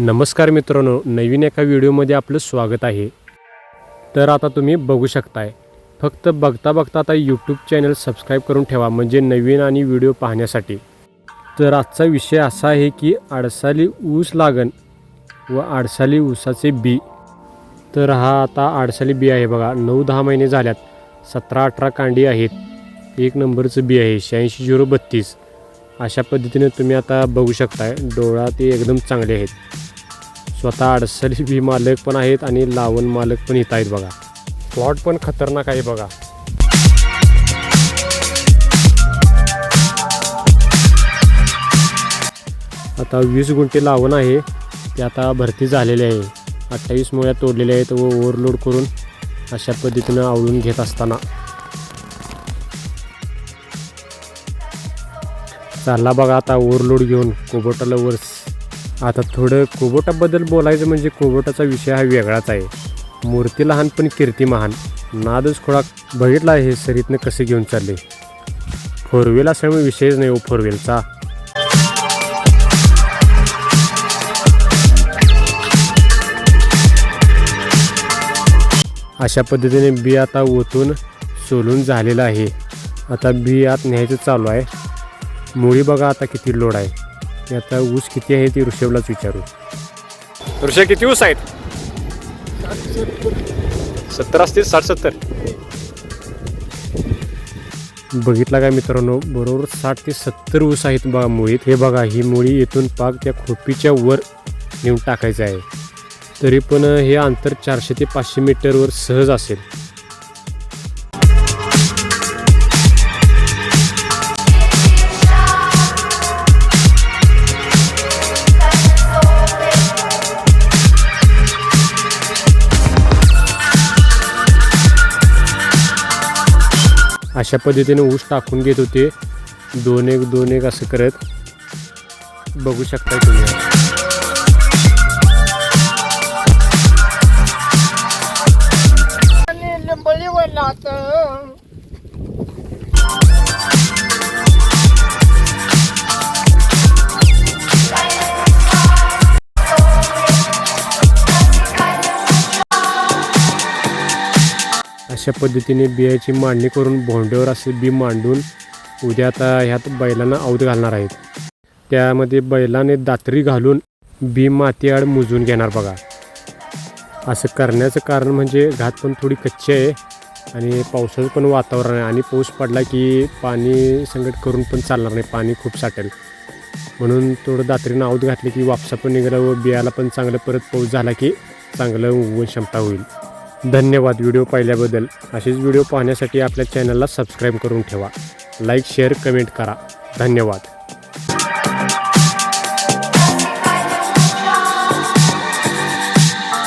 नमस्कार मित्रांनो नवीन एका व्हिडिओमध्ये आपलं स्वागत आहे. तर आता तुम्ही बघू शकताय फक्त बघता बघता आता यूट्यूब चॅनल सबस्क्राईब करून ठेवा म्हणजे नवीन आणि व्हिडिओ पाहण्यासाठी. तर आजचा विषय असा आहे की आडसाली ऊस लागण व आडसाली ऊसाचे बी. तर हा आता आडसाली बी आहे बघा नऊ दहा महिने झाल्यात सतरा अठरा कांडी आहेत एक नंबरचं बी आहे शहाऐंशी झिरो बत्तीस. अशा पद्धतीने तुम्ही आता बघू शकताय डोळा ते एकदम चांगले आहेत. स्वतः अडसली बी मालक पण आहेत आणि लावण मालक पण इथं आहेत बघा. प्लॉट पण खतरनाक आहे बघा. आता वीस गुंठे लावण आहे ते आता भरती झालेले आहे. अठ्ठावीस मुळ्या तोडलेल्या आहेत व ओव्हरलोड करून अशा पद्धतीनं आवळून घेत असताना. चालला बघा आता ओव्हरलोड घेऊन कोबोटाला वर आता थोडं कोबोटाबद्दल बोलायचं म्हणजे कोबोटाचा विषय हा वेगळाच आहे. मूर्ती लहान पण कीर्ती महान. नादच खोडा बघितला आहे सरीतनं कसे घेऊन चालले. फोर व्हील असल्यामुळे विषयच नाही हो फोरव्हीलचा. अशा पद्धतीने बी आता ओतून सोलून झालेलं आहे. आता बी आत न्यायचं चालू आहे. मुळी बघा आता किती लोड आहे. ते आता ऊस किती आहे ती ऋषभलाच विचारू. ऋषभ किती ऊस आहेत? सत्तर असतील साठ सत्तर. बघितला काय मित्रांनो बरोबर साठ ते सत्तर ऊस आहेत बघा मुळीत. हे बघा ही मुळी इथून पाक त्या खोपीच्या वर नेऊन टाकायचं आहे. तरी पण हे अंतर चारशे ते पाचशे मीटरवर सहज असेल. अशा पद्धतीने ऊस टाकून घेत होते. दोन एक दोन एक असं करत बघू शकता तुम्ही. अशा पद्धतीने बियाची मांडणी करून भोंड्यावर असे बी मांडून उद्या आता ह्यात बैलांना औद घालणार आहेत. त्यामध्ये बैलाने दात्री घालून बी माती आड मुजून घेणार बघा. असं करण्याचं कारण म्हणजे घात पण थोडी कच्ची आहे आणि पावसाचं पण वातावरण आहे आणि पाऊस पडला की पाणी संकट करून पण चालणार नाही पाणी खूप साठेल. म्हणून थोडं दात्रीनं औद घातली की वापसा पण निघाला व बियाला पण चांगलं परत पाऊस झाला की चांगलं उगवण क्षमता होईल. धन्यवाद व्हिडिओ पाहिल्याबद्दल. असेच व्हिडिओ पाहण्यासाठी आपल्या चॅनलला सबस्क्राईब करून ठेवा. लाईक शेअर कमेंट करा. धन्यवाद.